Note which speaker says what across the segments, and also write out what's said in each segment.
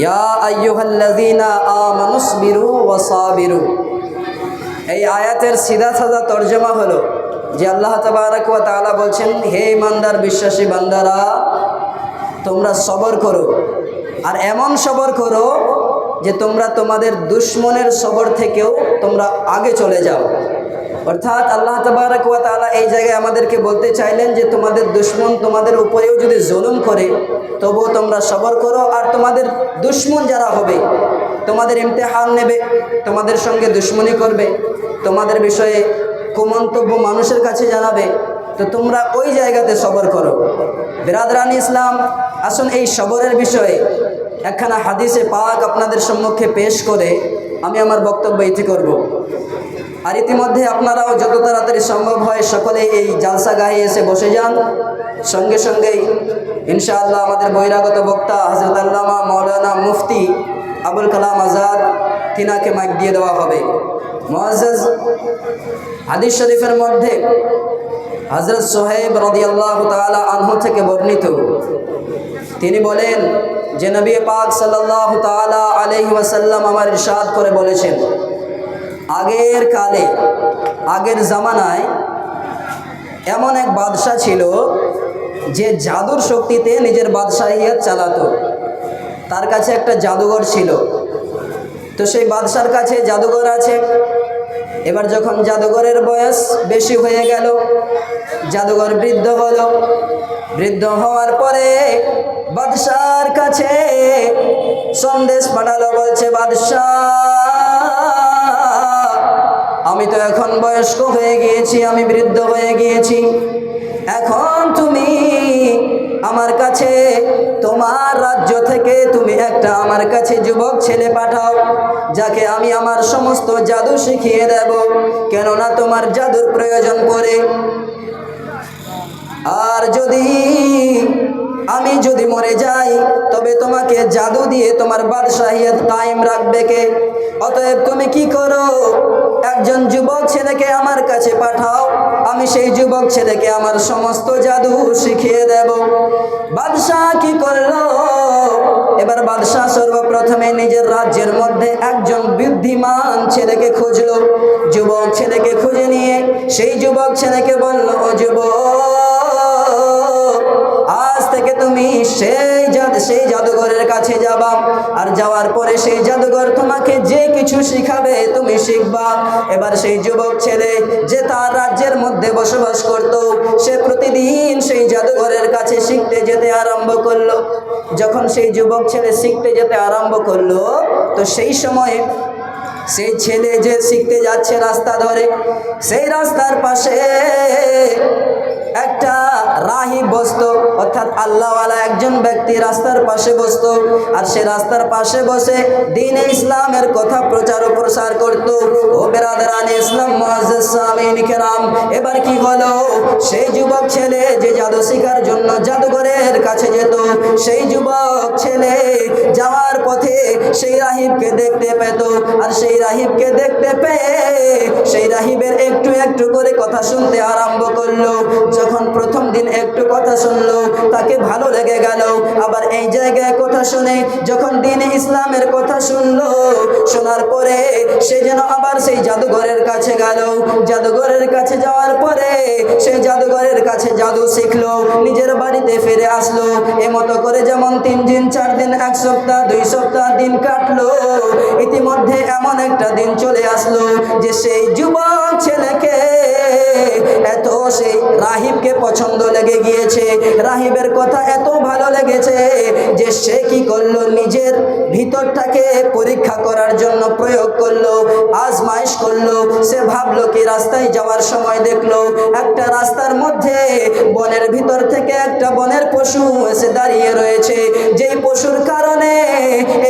Speaker 1: ইয়া এই আয়াতের সিধা সাদা তর্জমা হলো যে আল্লাহ তাবারাক ওয়া তাআলা বলছেন, হে ইমানদার বিশ্বাসী বান্দারা, তোমরা সবর করো। আর এমন সবর করো যে তোমরা তোমাদের দুশ্মনের সবর থেকেও তোমরা আগে চলে যাও। অর্থাৎ আল্লাহ তাবারাক ওয়া তাআলা এই জায়গায় আমাদেরকে বলতে চাইলেন যে তোমাদের দুশ্মন তোমাদের উপরেও যদি জুলুম করে, তবুও তোমরা সবর করো। আর তোমাদের দুশ্মন যারা হবে, তোমাদের ইমতেহান নেবে, তোমাদের সঙ্গে দুশ্মনী করবে, তোমাদের বিষয়ে কুমন্তব্য মানুষের কাছে জানাবে, তো তোমরা ওই জায়গাতে সবর করো। বিরাদরান ইসলাম, আসুন এই সবরের বিষয়ে একখানা হাদিসে পাক আপনাদের সম্মুখে পেশ করে আমি আমার বক্তব্য ইতি করব। আর ইতিমধ্যে আপনারাও যত তাড়াতাড়ি সম্ভব হয় সকলে এই জালসা গায়ে এসে বসে যান। সঙ্গে সঙ্গেই ইনশাআল্লাহ আমাদের বহিরাগত বক্তা হজরত আল্লামা মৌলানা মুফতি আবুল কালাম আজাদ তিনাকে মাইক দিয়ে দেওয়া হবে। মহাজ হাদিস শরীফের মধ্যে হজরত সোহেব রদিয়াল্লাহ তালা আনহু থেকে বর্ণিত। তিনি বলেন যে নবী পাক সাল্লাহ তালা আলহি ওয়াসাল্লাম আমার ইরশাদ করে বলেছেন আগের কালে, আগের জামানায় এমন এক বাদশাহ ছিল যে জাদুর শক্তিতে নিজের বাদশাহিয়াত চালাতো। তার কাছে একটা জাদুঘর ছিল। তো সেই বাদশার কাছে জাদুঘর আছে। এবার যখন জাদুঘরের বয়স বেশি হয়ে গেল, জাদুঘর বৃদ্ধ হলো। বৃদ্ধ হওয়ার পরে বাদশার কাছে সন্দেশ পাঠালো বলছে, বাদশাহ আমি তো এখন বয়স্ক হয়ে গিয়েছি, আমি বৃদ্ধ হয়ে গিয়েছি। এখন তুমি আমার কাছে, তোমার রাজ্য থেকে তুমি একটা আমার কাছে যুবক ছেলে পাঠাও, যাকে আমি আমার সমস্ত জাদু শিখিয়ে দেব, কেননা তোমার জাদুর প্রয়োজন পড়ে। আর যদি আমি যদি মরে যাই, তবে তোমাকে জাদু দিয়ে তোমার বাদশাহিয়াত কায়েম রাখবে কে? অতএব তুমি কি করো? একজন যুবক ছেলেকে আমার কাছে পাঠাও, আমি সেই যুবক ছেলেকে আমার সমস্ত জাদু শিখিয়ে দেব। বাদশাহ কি করল? এবার বাদশাহ সর্বপ্রথমে নিজের রাজ্যের মধ্যে একজন বুদ্ধিমান ছেলেকে খুঁজলো। যুবক ছেলেকে খুঁজে নিয়ে সেই যুবক ছেলেকে বলল, ও যুবক তুমি সেই সেই জাদুঘরের কাছে যাবা। আর যাওয়ার পরে সেই জাদুঘর তোমাকে যে কিছু শিখাবে তুমি শিখবা। এবার সেই যুবক ছেলে যে তার রাজ্যের মধ্যে বসবাস করত, সে প্রতিদিন সেই জাদুঘরের কাছে শিখতে যেতে আরম্ভ করল। যখন সেই যুবক ছেলে শিখতে যেতে আরম্ভ করল, তো সেই সময় সেই ছেলে যে শিখতে যাচ্ছে রাস্তা ধরে, সেই রাস্তার পাশে একটা রাহি বসতো, অর্থাৎ আল্লাহওয়ালা একজন ব্যক্তি রাস্তার পাশে বসতো, আর সে রাস্তার পাশে বসে দিনে ইসলামের কথা প্রচার ও প্রসার করত। ও বেরাদারান ইসলাম কেরাম, এবার কি হলো? সেই যুবক ছেলে যে জাদু শিকার জন্য জাদুঘরের কাছে যেত, সেই যুবক ছেলে যাওয়ার পথে সেই রাহিবকে দেখতে পেত, আর সেই রাহিবকে দেখতে পেয়ে সেই রাহিবের একটু একটু করে কথা শুনতে আরম্ভ করল। যখন প্রথম দিন একটু কথা শুনলো, তাকে ভালো লেগে গেল। আবার এই জায়গায় কথা শুনে যখন দিন ইসলামের কথা শুনলো, শোনার পরে সে যেন আবার সেই জাদুঘরের কাছে গেল। জাদুঘরের কাছে যাওয়ার পরে সেই জাদুঘরের কাছে জাদু শিখলো, নিজের বাড়িতে ফিরে আসলো। এমতো করে যেমন তিন দিন, চার দিন, এক সপ্তাহ, দুই সপ্তাহ দিন কাটলো। ইতিমধ্যে এমন একটা দিন চলে আসলো যে সেই যুবক ছেলেকে এত সেই রাহিবকে পছন্দ লেগে গিয়েছে। রাহিবের কথা এত ভালো লেগেছে যে সে কি করল? নিজের ভিতরটাকে পরীক্ষা করার জন্য প্রয়োগ করল, আজমাইশ করল। সে ভাবলো কি, রাস্তায় যাওয়ার সময় দেখল একটা রাস্তার মধ্যে বনের ভিতর থেকে একটা বনের পশু এসে দাঁড়িয়ে রয়েছে। যেই পশুর কারণে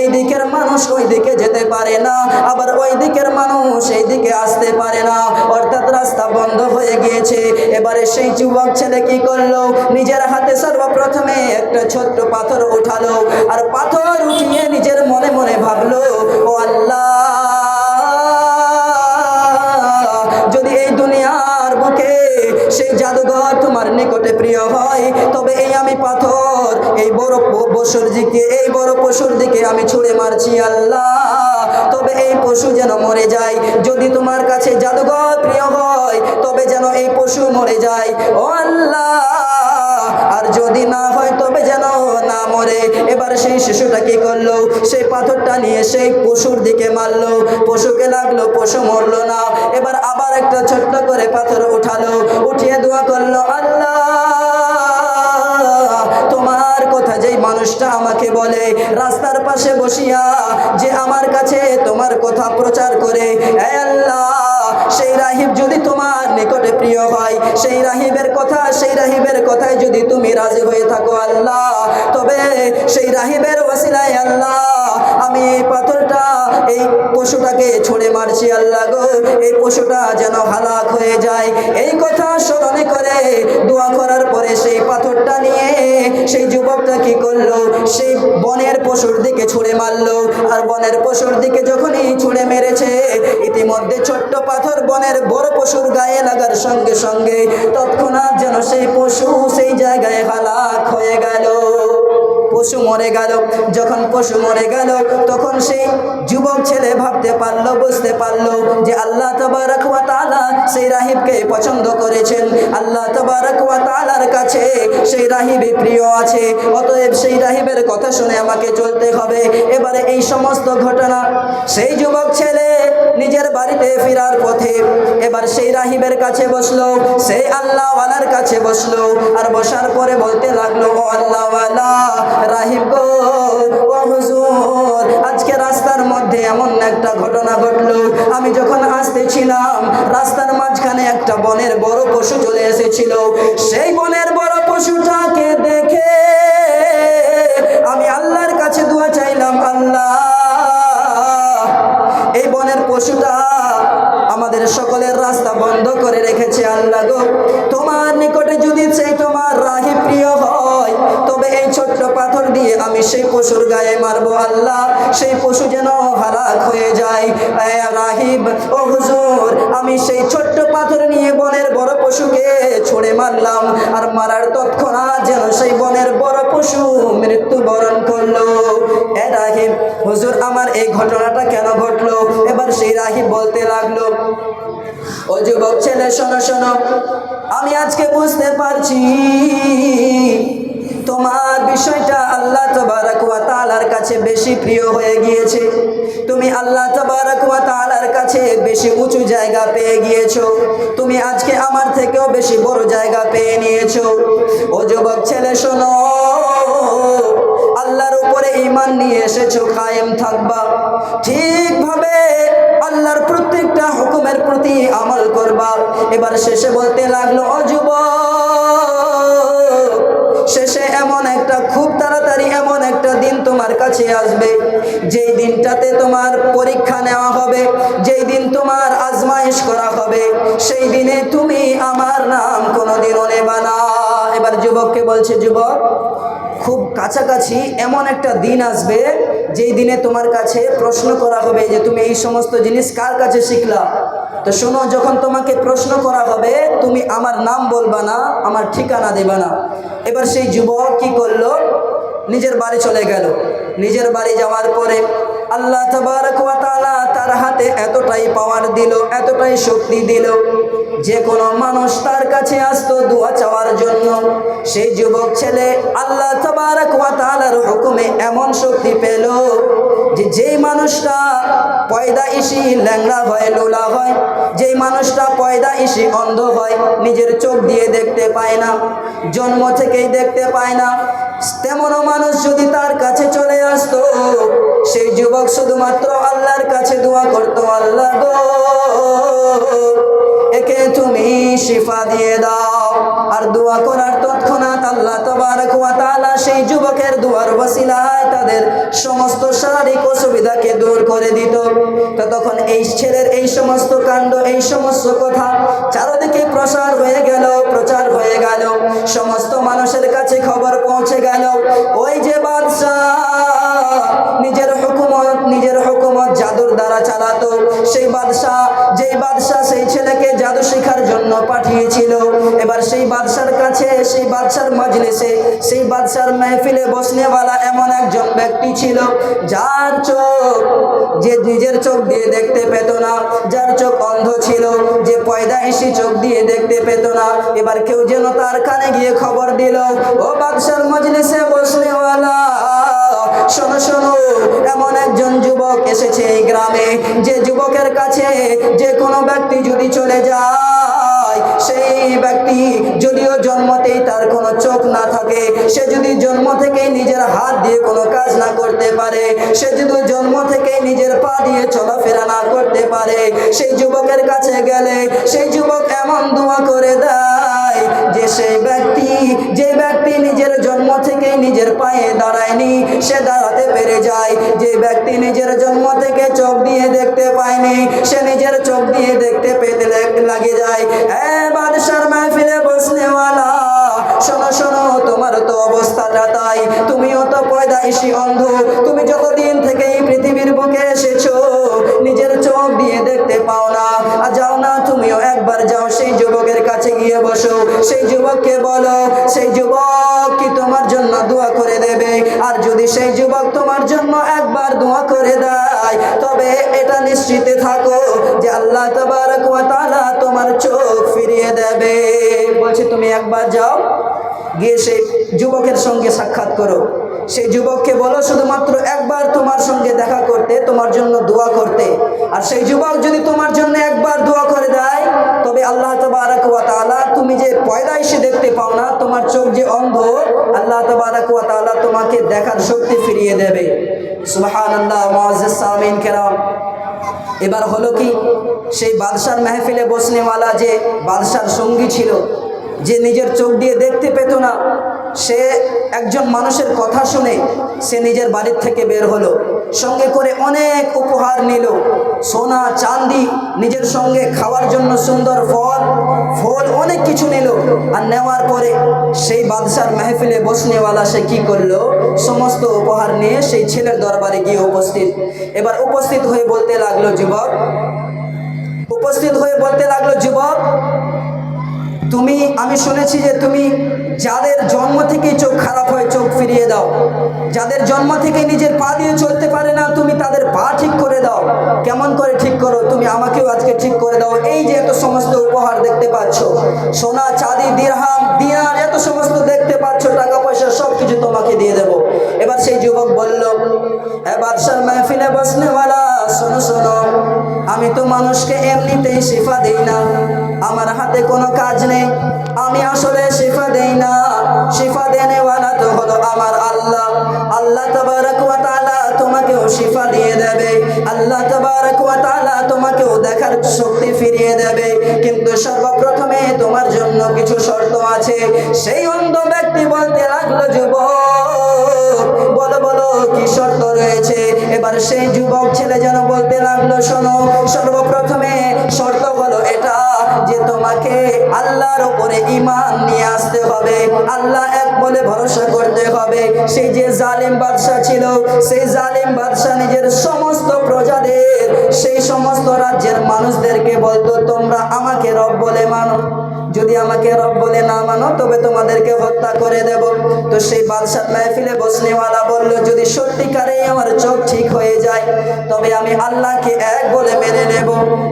Speaker 1: এই দিকের মানুষ ওই দিকে যেতে পারে না, আবার ওই দিকের মানুষ এই দিকে আসতে পারে না। অর্থাৎ রাস্তা বন্ধ হয়ে গিয়েছে। এবারে সেই যুবক ছেলে কি করল? নিজের হাতে সর্বপ্রথমে একটা ছোট্ট পাথর উঠালো আর পাথর উঠিয়ে নিজের মনে মনে ভাবলো, ও আল্লাহ, যদি এই দুনিয়ার বুকে সেই জাদুঘর তোমার নিকটে প্রিয় হয়, তবে এই আমি পাথর, এই বড় পশুর দিকে, এই বড় পশুর দিকে আমি ছুঁড়ে মারছি, আল্লাহ। তবে এই পশু যেন মরে যায়। যদি তোমার কাছে জাদুঘর প্রিয় হয়, তবে যেন এই পশু মরে যায়। ও আল্লাহ! আর যদি না হয়, তবে যেন না মরে। এবার সেই শিশুটা কি করল? সেই পাথরটা নিয়ে সেই পশুর দিকে মারলো। পশুকে লাগল, পশু মরলো না। এবার আবার একটা ছোট্ট করে পাথর উঠালো। উঠিয়ে দোয়া করল, আল্লাহ মানুষটা আমাকে বলে, রাস্তার পাশে বসিয়া যে আমার কাছে তোমার কথা প্রচার করে আল্লাহ, সেই রাহিব যদি তোমার নিকটে প্রিয় হয়, সেই রাহিবের কথা, সেই রাহিবের কথায় যদি তুমি রাজি হয়ে থাকো আল্লাহ, তবে সেই রাহিবের ওসিলায় আল্লাহ মারছি আল্লাহ গো, এই পশুটা যেন হালাক হয়ে যায়। এই কথা স্মরণে করে দোয়া করার পরে সেই পাথরটা নিয়ে সেই যুবকটা কি করল? সেই বনের পশুর দিকে ছুঁড়ে মারলো। আর বনের পশুর দিকে যখনই ছুঁড়ে মেরেছে, ইতিমধ্যে ছোট্ট পাথর বনের বড় পশুর গায়ে লাগার সঙ্গে সঙ্গে তৎক্ষণাৎ যেন সেই পশু সেই জায়গায় হালাক হয়ে গেল। পশু মরে গেল। যখন পশু মরে গেল, তখন সেই যুবক ছেলে ভাবতে পারল, বুঝতে পারল যে আল্লাহ তবারক ওয়া তাআলা সেই রাহিবকে পছন্দ করেছেন। আল্লাহ তবারক ওয়া তাআলার কাছে সেই রাহিবে প্রিয় আছে। অতএব সেই রাহিবের কথা শুনে আমাকে চলতে হবে। এবারে এই সমস্ত ঘটনা, সেই যুবক ছেলে নিজের বাড়িতে ফেরার পথে, এবার সেই রাহিবের কাছে বসল সেই আল্লাহওয়ালার কাছে বসল, আর বসার পরে বলতে লাগল, ও আল্লাহওয়ালা রাহিব আজকে রাস্তার মধ্যে এমন একটা ঘটনা ঘটলো। আমি যখন আসতেছিলাম রাস্তার মাঝখানে একটা বনের বড় পশু চলে এসেছিল। সেই বনের রাহিব, হুজুর, আমার এই ঘটনাটা কেন ঘটলো? এবার সেই রাহিব বলতে লাগল, ও যুবক ছেলে, শোনো শোনো, আমি আজকে বুঝতে পারছি, তোমার বিষয়টা আল্লাহ তবারক ওয়া তাআলার কাছে বেশি প্রিয় হয়ে গিয়েছে। তুমি আল্লাহ তবারক ওয়া তাআলার কাছে বেশি উঁচু জায়গা পেয়ে গিয়েছো। তুমি আজকে আমার থেকেও বেশি বড় জায়গা পেয়ে নিয়েছো। ও যুবক ছেলে, শোনো ঈমান নিয়ে এসেছ, কায়েম থাকবা। ঠিকভাবে আল্লাহর প্রত্যেকটা হুকুমের প্রতি আমল করবা। এবার শেষে বলতে লাগল অযুবক শেষে এমন একটা, খুব তাড়াতাড়ি এমন একটা দিন তোমার কাছে আসবে। যেই দিনটাতে তোমার পরীক্ষা নেওয়া হবে, যেই দিন তোমার আজমাইশ করা হবে, সেই দিনে তুমি আমার নাম কোনোদিনও নেবা না। এবার যুবককে বলছে, যুবক খুব কাছাকাছি এমন একটা দিন আসবে যেই দিনে তোমার কাছে প্রশ্ন করা হবে যে তুমি এই সমস্ত জিনিস কার কাছে শিখলা? তো শোনো, যখন তোমাকে প্রশ্ন করা হবে, তুমি আমার নাম বলবা না, আমার ঠিকানা দেবা না। এবার সেই যুবক কি করল? নিজের বাড়ি চলে গেল। নিজের বাড়ি যাওয়ার পরে আল্লাহ তাআলা তার হাতে এতটাই পাওয়ার দিল, এতটাই শক্তি দিল। যে কোনো মানুষ তার কাছে আসতো দোয়া চাওয়ার জন্য। সেই যুবক ছেলে আল্লাহ তাআলার হুকুমে এমন শক্তি পেল যে যেই মানুষটা পয়দা ইসি ল্যাংড়া হয়, লোলা হয়, যেই মানুষটা পয়দা ইসি অন্ধ হয়, নিজের চোখ দিয়ে দেখতে পায় না, জন্ম থেকেই দেখতে পায় না, তেমনও মানুষ যদি তার কাছে চলে আসতো, সেই যুবক শুধুমাত্র আল্লাহর কাছে দোয়া করতো, আল্লাহ গো শিফা দিয়ে দাও। আর দোয়া করার তৎক্ষণাৎ আল্লাহ তবারক ওয়া সেই যুবকের দুয়ার ওসিলায় তাদের সমস্ত শারীরিক অসুবিধাকে দূর করে দিত। তো তখন এই ছেলের এই সমস্ত কাণ্ড, এই সমস্ত কথা চারদিকে প্রসার হয়ে গেল, প্রচার হয়ে গেল। সমস্ত মানুষের কাছে খবর পৌঁছে গেল। ওই যে বাদশাহ নিজের হুকুমত নিজের হুকুমত জাদুর দ্বারা চালাতো। সেই বাদশাহ পাঠিয়েছিল। এবার সেই বাদশার কাছে, সেই বাদশার মজলিসে, সেই বাদশার মেহফিলে বসনেওয়ালা এমন একজন ব্যক্তি ছিল, যার চোখ যে নিজের চোখ দিয়ে দেখতে পেত না, যার চোখ অন্ধ ছিল, যে পয়দা এসে চোখ দিয়ে দেখতে পেত না। এবার কেউ যেন তার কানে গিয়ে খবর দিল, ও বাদশার মজলিসে বসনেওয়ালা, শোনো শোনো, এমন একজন যুবক এসেছে এই গ্রামে। যে যুবকের কাছে যে কোনো ব্যক্তি যদি চলে যায় সেই ব্যক্তি যদিও জন্মতেই তার কোনো চোখ না থাকে, সে যদি জন্ম থেকেই নিজের হাত দিয়ে কোনো কাজ না করতে পারে, সে যদি জন্ম থেকেই নিজের পা দিয়ে চলাফেরা না করতে পারে, সেই যুবকের কাছে গেলে সেই যুবক এমন দোয়া করে দেয় যে সেই ব্যক্তি, যে ব্যক্তি নিজের জন্ম থেকেই নিজের পায়ে দাঁড়ায়নি, সে দাঁড়াতে পেরে যায়। যে ব্যক্তি নিজের জন্ম থেকে চোখ দিয়ে দেখতে পায়নি, সে নিজের চোখ দিয়ে দেখতে পেতে লাগ- লাগে যায়। হ্যাঁ বাদশার মাহফিলে বসনেওয়ালা, শোনো শোনো, তোমার তো অবস্থাটা তাই। তুমিও তো পয়দাইশি অন্ধ তোমার জন্য একবার দোয়া করে দেয়। তবে এটা নিশ্চিতে থাকো যে আল্লাহ তাবারক তোমার চোখ ফিরিয়ে দেবে। বলছে, তুমি একবার যাও, গিয়ে সেই যুবকের সঙ্গে সাক্ষাৎ করো। সেই যুবককে বলো, শুধুমাত্র একবার তোমার সঙ্গে দেখা করতে, তোমার জন্য দোয়া করতে। আর সেই যুবক যদি তোমার জন্য একবার দোয়া করে দেয় তবে আল্লাহ তাআলা, তুমি যে পয়দাইশে দেখতে পাও না, তোমার চোখ যে অন্ধ, আল্লাহ তাআলা তোমাকে দেখার শক্তি ফিরিয়ে দেবে। সুবহানাল্লাহ আল্লাহ সামিন কেরাম। এবার হলো কি, সেই বাদশার মেহফিলে বসনেওয়ালা যে বাদশার সঙ্গী ছিল, যে নিজের চোখ দিয়ে দেখতে পেত না সে একজন মানুষের কথা শুনে সে নিজের বাড়ির থেকে বের হলো। সঙ্গে করে অনেক উপহার নিল। সোনা, চাঁদি, নিজের সঙ্গে খাওয়ার জন্য সুন্দর ফল ফল অনেক কিছু নিল। আর নেওয়ার পরে সেই বাদশার মেহফিলে বসনেওয়ালা সে কি করল? সমস্ত উপহার নিয়ে সেই ছেলের দরবারে গিয়ে উপস্থিত। এবার উপস্থিত হয়ে বলতে লাগল, যুবক, উপস্থিত হয়ে বলতে লাগল, যুবক তুমি, আমি শুনেছি যে তুমি যাদের জন্ম থেকেই চোখ খারাপ হয়, চোখ ফিরিয়ে দাও। যাদের জন্ম থেকে নিজের পা দিয়ে চলতে পারে না, তুমি তাদের পা ঠিক করে দাও। কেমন করে ঠিক করো? তুমি আমাকেও আজকে ঠিক করে দাও। এই যে এত সমস্ত উপহার দেখতে পাচ্ছ, সোনা, চাঁদি, দিরহাম দিনার এত সমস্ত দেখতে পাচ্ছ, টাকা পয়সা সব কিছু তোমাকে দিয়ে দেবো। এবার সেই যুবক বলল হ্যাঁ বাদশার মেহফিলে বসনেওয়ালা হাতে কোনো কাজ নেই। আমি আসলে শিফা দেই না। শিফা দেনেওয়ালা তো হলো আমার আল্লাহ। আল্লাহ তাআলা তোমাকেও শিফা দিয়ে দেবে। আল্লাহ তাআলা তোমাকেও দেখার শক্তি ফিরিয়ে দেবে। কিন্তু সর্বপ্রথমে তোমার জন্য কিছু শর্ত আছে। সেই অন্ধ ব্যক্তি বলতে লাগল, যুবক, বলো বলো, কি শর্ত রয়েছে? এবার সেই যুবক ছেলে যেন বলতে লাগল, শোনো, সর্বপ্রথমে শর্ত হলো তোমাকে আল্লাহর উপরে ইমান নিয়ে আসতে হবে। আল্লাহ এক বলে ভরসা করতে হবে। সেই যে জালিম বাদশাহ ছিল, সেই জালিম বাদশাহ নিজের সমস্ত প্রজাদের, সেই সমস্ত রাজ্যের মানুষদেরকে বলতো, তোমরা আমাকে রব বলে মানো। যদি আমাকে রব বলে না মানো, তবে তোমাদেরকে হত্যা করে দেব। তো সেই বাদশার মেহফিলে বসনেওয়ালা বলল, যদি সত্যিকারেই আমার চোখ ঠিক হয়ে যায়, তবে আমি আল্লাহকে এক বলে মেনে নেব।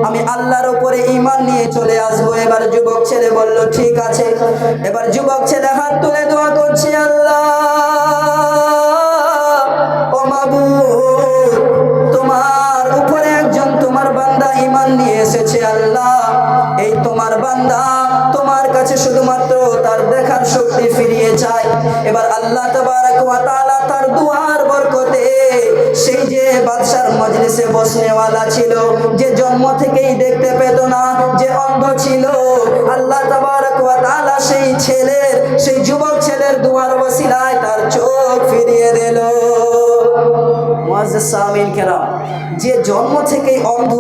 Speaker 1: আমি আল্লাহর উপরে ইমান নিয়ে চলে আসব। এবার যুবক ছেলে বলল, ঠিক আছে। এবার যুবক ছেলে হাত তুলে দোয়া করছি, আল্লাহ ও মাবুদ, তোমার উপরে একজন তোমার বান্দা ইমান নিয়ে এসেছে, আল্লাহ। এই তোমার বান্দা কাছে শুধুমাত্র তার দেখার শক্তি ফিরিয়ে যায় এবার আল্লাহ তাআলা তার দুয়ার বরকতে সেই যে বাদশার মজলিসে বসনেওয়ালা ছিল, যে জন্ম থেকেই দেখতে পেত না, যে অন্ধ ছিল, আল্লাহ তাআলা সেই ছেলের, সেই যুবক ছেলের দুয়ার ওসিলায় তার চোখ ফিরিয়ে দিল। মুআজ্জাজ সামিন কেরাম, যে জন্ম থেকেই অন্ধ,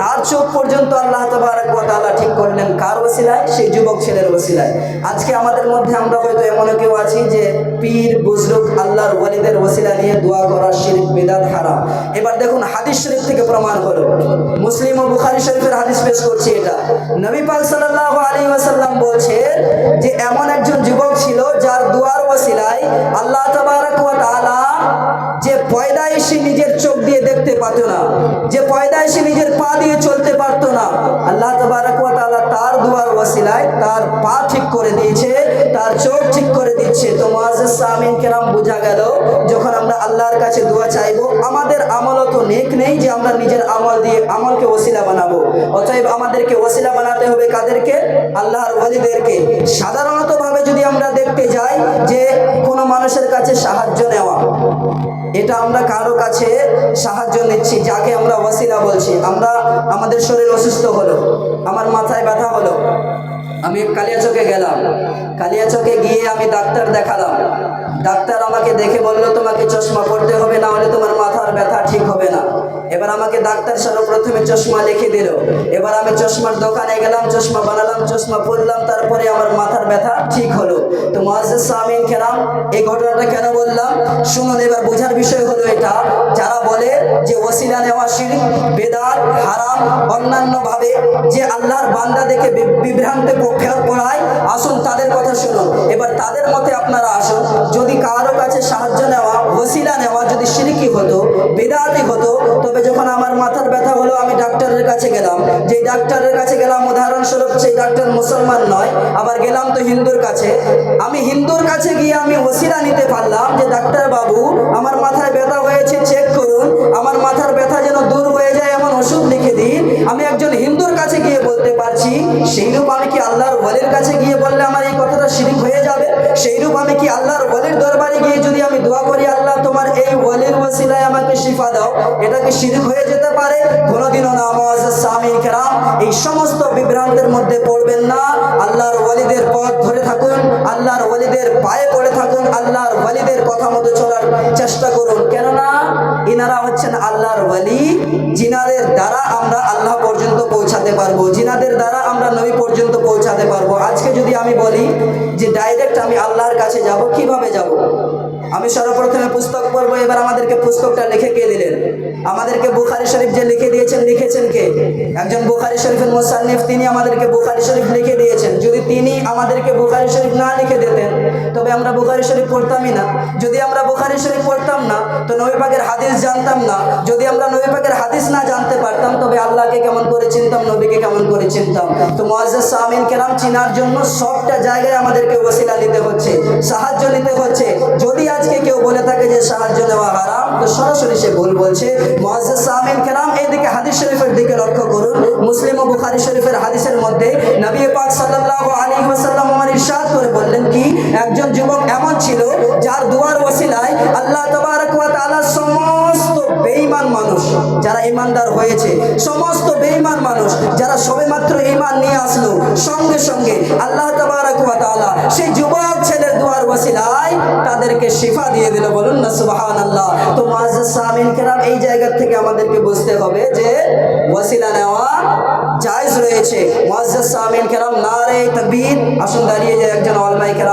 Speaker 1: তার চোখ পর্যন্ত আল্লাহ তাআলা ঠিক করলেন কার ওসিলায়? সেই যুবক ছেলের ওসিলায়। আজকে আমাদের মধ্যে আমরা হয়তো এমন কেউ আছি যে পীর বুজরুক আল্লাহর ওয়ালিদের ওসিলা নিয়ে দোয়া করা শিরক, বিদাত হারাম। এবার দেখুন হাদিস শরীফ থেকে প্রমাণ হলো। মুসলিম ও বুখারি শরীফের হাদিস পেশ করছি এটা। নবী পাক সাল্লাল্লাহু আলাইহি ওয়াসাল্লাম বলছে যে, এমন একজন যুবক ছিল যার দোয়ার ওসিলায় আল্লাহ তাবারাক পারত না। যে পয়দাইশি নিজের পা দিয়ে চলতে পারতো না। আল্লাহ তাআলা তার দুয়ার ওসিলায় তার পা ঠিক করে দিয়েছে, তার চোখ ঠিক করে দিচ্ছে। তো মুআজ্জাজ সামিন কেরাম বোঝা গেল, যখন আমরা আল্লাহর কাছে দোয়া চাইব, আমাদের আমলও তো নেক নেই যে আমরা নিজের আমল দিয়ে আমলকে ওসিলা বানাবো। অতএব আমাদেরকে ওসিলা বানাতে হবে কাদেরকে? আল্লাহর ওলিদেরকে। সাধারণতভাবে যদি আমরা দেখতে যাই যে কোনো মানুষের কাছে সাহায্য নেওয়া এটা আমরা কারও কাছে সাহায্য নিচ্ছি, যাকে আমরা ওয়াসিলা বলছি। আমরা আমাদের শরীর অসুস্থ হলো, আমার মাথায় ব্যথা হলো। আমি কালিয়াচকে গেলাম। কালিয়াচকে গিয়ে আমি ডাক্তার দেখালাম। ডাক্তার আমাকে দেখে বলল, তোমাকে চশমা পড়তে হবে, না হলে তোমার মাথার ব্যথা ঠিক হবে না। এবার আমাকে ডাক্তার সর্বপ্রথমে চশমা লিখে দিল। এবার আমি চশমার দোকানে গেলাম, চশমা বানালাম, চশমা পরলাম, তারপরে আমার মাথার ব্যথা ঠিক হলো। তো মহাজেদ সামিন খেলাম এই ঘটনাটা কেন বললাম? শুনুন, এবার বোঝার বিষয় হলো এটা, যারা বলে যে ওসিলা নেওয়া শিরিক, বেদাত, হারাম অন্যান্য ভাবে যে আল্লাহর বান্দা দেখে বিভ্রান্তে পক্ষে পড়ায়, আসুন তাদের কথা শুনুন। এবার তাদের মতে আপনারা আসুন, যদি কারও কাছে ডাক্তার মুসলমান নয়, আবার গেলাম তো হিন্দুর কাছে। আমি হিন্দুর কাছে গিয়ে আমি ওসিলা নিতে পারলাম যে, ডাক্তার বাবু, আমার মাথায় ব্যথা হয়েছে চেক করুন। আমার মাথার ব্যথা যেন দূর হয়ে যায়, এমন ওষুধ লিখে দিন। আমি একজন হিন্দুর কাছে গিয়ে বলতে পারছি, সেইরূপ আমি কি আল্লাহর ওয়ালির কাছে গিয়ে বললে আমার এই কথাটা শিরিক হয়ে যাবে? সেইরূপ আমি কি আল্লাহর ওয়ালির দরবারে গিয়ে যদি আমি দোয়া করি, আল্লাহ তোমার এই ওয়ালির ওসিলায় আমাকে শিফা দাও? এটা কি শিরিক হয়ে যেতে পারে? কোনোদিনও না আমার সামিন কেরাম এই সমস্ত বিভ্রান্তের মধ্যে পড়বেন না। আল্লাহর ওয়ালিদের পথ ধরে থাকুন, আল্লাহর ওয়ালিদের পায়ে পড়ে থাকুন, আল্লাহর ওয়ালিদের কথা মতো চলার চেষ্টা করুন। কেননা ইনারা হচ্ছেন আল্লাহর ওয়ালি, জিনাদের দ্বারা আমরা আল্লাহ পর্যন্ত পৌঁছাতে পারব, জিনাদের দ্বারা আমরা নবী পর্যন্ত পৌঁছাতে পারব। আজকে যদি আমি বলি যে, ডাইরেক্ট আমি আল্লাহর কাছে যাব, কীভাবে যাব? আমি সর্বপ্রথমে পুস্তক পড়ব, এবার আমাদেরকে পুস্তকটা লিখে কে দিলেন? আমাদেরকে বুখারি শরীফ যে লিখে দিয়েছেন, লিখেছেন কে? একজন বুখারি শরীফের মোসান্নিফ, তিনি আমাদেরকে বুখারি শরীফ লিখে দিয়েছেন। যদি তিনি আমাদেরকে বুখারি শরীফ না লিখে দিতেন, তবে আমরা বুখারি শরীফ পড়তামই না। যদি আমরা বুখারি শরীফ পড়তাম না, তো নবী পাকের হাদিস জানতাম না। যদি আমরা নবী পাকের হাদিস না জানতে পারতাম, তবে আল্লাহকে কেমন করে চিনতাম নবীকে কেমন করে চিনতাম তো মুআজ্জাজ সামিন কেরাম, চিনার জন্য সবটা জায়গায় আমাদেরকে ওসিলা নিতে হচ্ছে, সাহায্য নিতে হচ্ছে। যদি আজকে কেউ বলে থাকে যে সাহায্য নেওয়া হারাম, তো সরাসরি সে ভুল বলছে। মুআজ্জাজ সামিন কেরাম এইদিকে হাদিস শরীফের দিকে লক্ষ্য করুন। মুসলিম ও বুখারী শরীফের হাদিসের মধ্যে নবী পাক সাল্লাল্লাহু আলাইহি ওয়াসাল্লাম আমার ইরশাদ করে বললেন কি, একজন যুবক এমন ছিল যার দুয়ার ওসিলায় আল্লাহ তাবারক ওয়া সমস্ত বেঈমান মানুষ, যারা ইমানদার হয়েছে, সমস্ত বেঈমান মানুষ, যারা সবেমাত্র ঈমান নিয়ে আসলো, সঙ্গে সঙ্গে আল্লাহ তাবারক ওয়া তাআলা সেই যুবক দুয়ার তাদেরকে শিফা দিয়ে দিল। বলুন না, সুবহানাল্লাহ। তো মুআজ্জাজ সামিন কেরাম এই জায়গা থেকে আমাদেরকে বুঝতে হবে যে ওয়াসিলা নেওয়া জায়জ রয়েছে। মুআজ্জাজ সামিন কেরাম নারে তকবীর আসুন দাঁড়িয়ে যায় একজন অলমাই কেরাম।